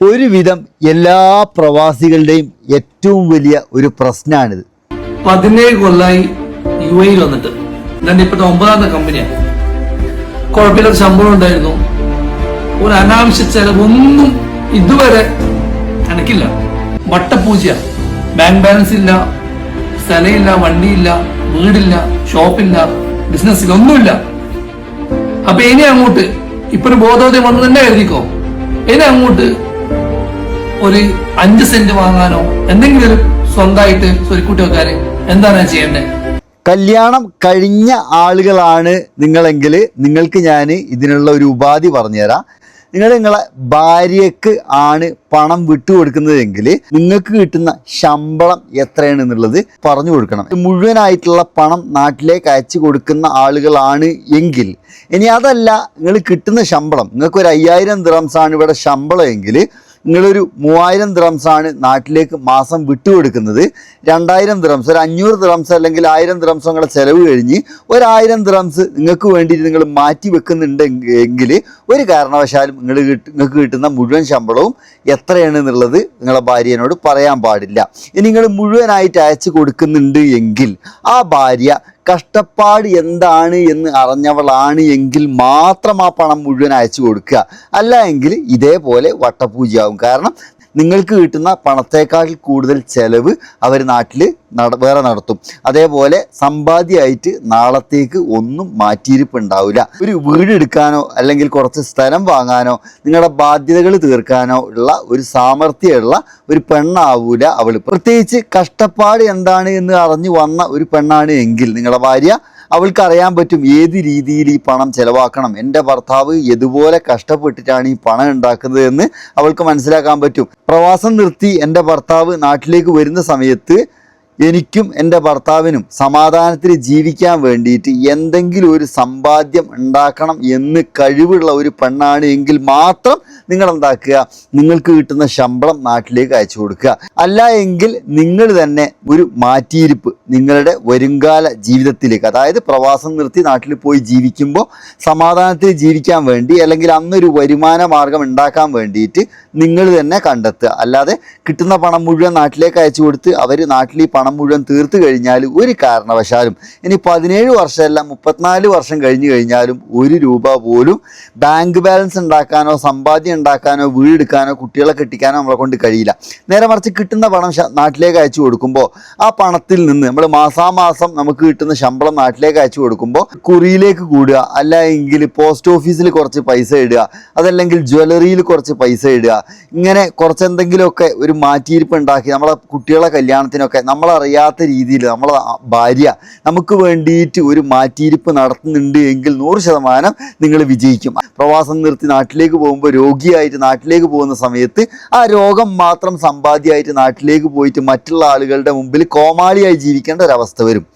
ഒരുവിധം എല്ലാ പ്രവാസികളുടെയും ഏറ്റവും വലിയ ഒരു പ്രശ്നമാണിത് പതിനേഴ് കൊല്ലായി യു എയിൽ വന്നിട്ട്. ഞാൻ ഇപ്പോഴത്തെ ഒമ്പതാമത്തെ കമ്പനിയാണ് കുഴപ്പമില്ലാത്ത ശമ്പളം ഉണ്ടായിരുന്നു. ഒരു അനാവശ്യ ചെലവൊന്നും ഇതുവരെ കണക്കില്ല. വട്ടപ്പൂജ ബാങ്ക് ബാലൻസ് ഇല്ല. സ്ഥലമില്ല വണ്ടിയില്ല വീടില്ല ഷോപ്പില്ല ബിസിനസ് ഇല്ല ഒന്നുമില്ല. അപ്പൊ ഇനി അങ്ങോട്ട് ഇപ്പൊ ബോധോദയം വന്നു തന്നെ എഴുതിക്കോ ഇനി അങ്ങോട്ട് ഒരു അഞ്ച് സെന്റ് വാങ്ങാനോ എന്തെങ്കിലും ഒരു സ്വന്തമായിട്ട് സ്വരുക്കൂട്ടി വെക്കാൻ എന്താണ് ചെയ്യേണ്ടത്? കല്യാണം കഴിഞ്ഞ ആളുകളാണ് നിങ്ങളെങ്കിൽ നിങ്ങൾക്ക് ഞാൻ ഇതിനുള്ള ഒരു ഉപാധി പറഞ്ഞുതരാം. നിങ്ങൾ നിങ്ങളെ ഭാര്യയ്ക്ക് ആണ് പണം വിട്ടുകൊടുക്കുന്നതെങ്കിൽ നിങ്ങൾക്ക് കിട്ടുന്ന ശമ്പളം എത്രയാണ് എന്നുള്ളത് പറഞ്ഞു കൊടുക്കണം. മുഴുവനായിട്ടുള്ള പണം നാട്ടിലേക്ക് അയച്ചു കൊടുക്കുന്ന ആളുകളാണ് എങ്കിൽ. ഇനി അതല്ല നിങ്ങൾ കിട്ടുന്ന ശമ്പളം. നിങ്ങൾക്ക് ഒരു അയ്യായിരം ദിറംസ് ആണ് ഇവിടെ ശമ്പളം എങ്കിൽ നിങ്ങളൊരു മൂവായിരം ആണ് നാട്ടിലേക്ക് മാസം വിട്ടുകൊടുക്കുന്നത്. രണ്ടായിരം ദ്രംസ് ഒരു അഞ്ഞൂറ് ദ്രംസ് അല്ലെങ്കിൽ ആയിരം ദ്രംസ് നിങ്ങളുടെ ചിലവ് കഴിഞ്ഞ് ഒരായിരം ദ്രംസ് നിങ്ങൾക്ക് വേണ്ടിയിട്ട് നിങ്ങൾ മാറ്റി വെക്കുന്നുണ്ടെങ്കിൽ ഒരു കാരണവശാലും നിങ്ങൾ നിങ്ങൾക്ക് കിട്ടുന്ന മുഴുവൻ ശമ്പളവും എത്രയാണ് എന്നുള്ളത് നിങ്ങളെ ഭാര്യനോട് പറയാൻ പാടില്ല. ഇനി നിങ്ങൾ മുഴുവനായിട്ട് അയച്ചു കൊടുക്കുന്നുണ്ട് എങ്കിൽ ആ ഭാര്യ കഷ്ടപ്പാട് എന്താണ് എന്ന് അറിഞ്ഞവളാണ് എങ്കിൽ മാത്രം ആ പണം മുഴുവൻ അയച്ചു കൊടുക്കുക. അല്ല എങ്കിൽ ഇതേപോലെ വട്ടപൂജയാവും. കാരണം നിങ്ങൾക്ക് കിട്ടുന്ന പണത്തേക്കാൾ കൂടുതൽ ചെലവ് അവർ നാട്ടിൽ നട വേറെ നടത്തും. അതേപോലെ സമ്പാദ്യമായിട്ട് നാളത്തേക്ക് ഒന്നും മാറ്റിയിരിപ്പ് ഉണ്ടാവില്ല ഒരു വീട് എടുക്കാനോ അല്ലെങ്കിൽ കുറച്ച് സ്ഥലം വാങ്ങാനോ നിങ്ങളുടെ ബാധ്യതകൾ തീർക്കാനോ ഉള്ള ഒരു സാമർഥ്യമുള്ള ഒരു പെണ്ണാവൂല അവൾ പ്രത്യേകിച്ച് കഷ്ടപ്പാട് എന്താണ് എന്ന് അറിഞ്ഞു വന്ന ഒരു പെണ്ണാണ് എങ്കിൽ നിങ്ങളുടെ ഭാര്യ അവൾക്ക് അറിയാൻ പറ്റും ഏത് രീതിയിൽ ഈ പണം ചെലവാക്കണം. എന്റെ ഭർത്താവ് ഇതുപോലെ കഷ്ടപ്പെട്ടിട്ടാണ് ഈ പണം ഉണ്ടാക്കുന്നത് എന്ന് അവൾക്ക് മനസ്സിലാക്കാൻ പറ്റും. പ്രവാസം നിർത്തി എന്റെ ഭർത്താവ് നാട്ടിലേക്ക് വരുന്ന സമയത്ത് എനിക്കും എന്റെ ഭർത്താവിനും സമാധാനത്തിൽ ജീവിക്കാൻ വേണ്ടിയിട്ട് എന്തെങ്കിലും ഒരു സമ്പാദ്യം ഉണ്ടാക്കണം എന്ന് കഴിവുള്ള ഒരു പെണ്ണാണ് എങ്കിൽ മാത്രം നിങ്ങൾ എന്താക്കുക നിങ്ങൾക്ക് കിട്ടുന്ന ശമ്പളം നാട്ടിലേക്ക് അയച്ചു കൊടുക്കുക. അല്ല എങ്കിൽ നിങ്ങൾ തന്നെ ഒരു മാറ്റിയിരിപ്പ് നിങ്ങളുടെ വരുംകാല ജീവിതത്തിലേക്ക് അതായത് പ്രവാസം നിർത്തി നാട്ടിൽ പോയി ജീവിക്കുമ്പോൾ സമാധാനത്തിൽ ജീവിക്കാൻ വേണ്ടി അല്ലെങ്കിൽ അന്നൊരു വരുമാന മാർഗം ഉണ്ടാക്കാൻ വേണ്ടിയിട്ട് നിങ്ങൾ തന്നെ കണ്ടെത്തുക. അല്ലാതെ കിട്ടുന്ന പണം മുഴുവൻ നാട്ടിലേക്ക് അയച്ചു കൊടുത്ത് അവർ നാട്ടിൽ ഈ പണം മുഴുവൻ തീർത്തു കഴിഞ്ഞാൽ ഒരു കാരണവശാലും ഇനി പതിനേഴ് വർഷമല്ല മുപ്പത്തിനാല് വർഷം കഴിഞ്ഞു കഴിഞ്ഞാലും ഒരു രൂപ പോലും ബാങ്ക് ബാലൻസ് ഉണ്ടാക്കാനോ സമ്പാദ്യം ഉണ്ടാക്കാനോ വീടെടുക്കാനോ കുട്ടികളെ കെട്ടിക്കാനോ നമ്മളെ കൊണ്ട് കഴിയില്ല. നേരെ മറിച്ച് കിട്ടുന്ന പണം നാട്ടിലേക്ക് അയച്ചു കൊടുക്കുമ്പോൾ ആ പണത്തിൽ നിന്ന് നമ്മൾ മാസാമാസം നമുക്ക് കിട്ടുന്ന ശമ്പളം നാട്ടിലേക്ക് അയച്ചു കൊടുക്കുമ്പോൾ കുറിയിലേക്ക് കൂടുക അല്ല എങ്കിൽ പോസ്റ്റ് ഓഫീസിൽ കുറച്ച് പൈസ ഇടുക അതല്ലെങ്കിൽ ജ്വല്ലറിയിൽ കുറച്ച് പൈസ ഇടുക ഇങ്ങനെ കുറച്ച് എന്തെങ്കിലുമൊക്കെ ഒരു മാറ്റിയിരിപ്പ് ഉണ്ടാക്കി നമ്മളെ കുട്ടികളെ കല്യാണത്തിനൊക്കെ നമ്മളറിയാത്ത രീതിയിൽ നമ്മളെ ഭാര്യ നമുക്ക് വേണ്ടിയിട്ട് ഒരു മാറ്റിയിരിപ്പ് നടത്തുന്നുണ്ട് എങ്കിൽ നൂറ് ശതമാനം നിങ്ങൾ വിജയിക്കും. പ്രവാസം നിർത്തി നാട്ടിലേക്ക് പോകുമ്പോൾ രോഗിയായിട്ട് നാട്ടിലേക്ക് പോകുന്ന സമയത്ത് ആ രോഗം മാത്രം സമ്പാദ്യമായിട്ട് നാട്ടിലേക്ക് പോയിട്ട് മറ്റുള്ള ആളുകളുടെ മുമ്പിൽ കോമാളിയായി ജീവിക്കേണ്ട ഒരവസ്ഥ വരും.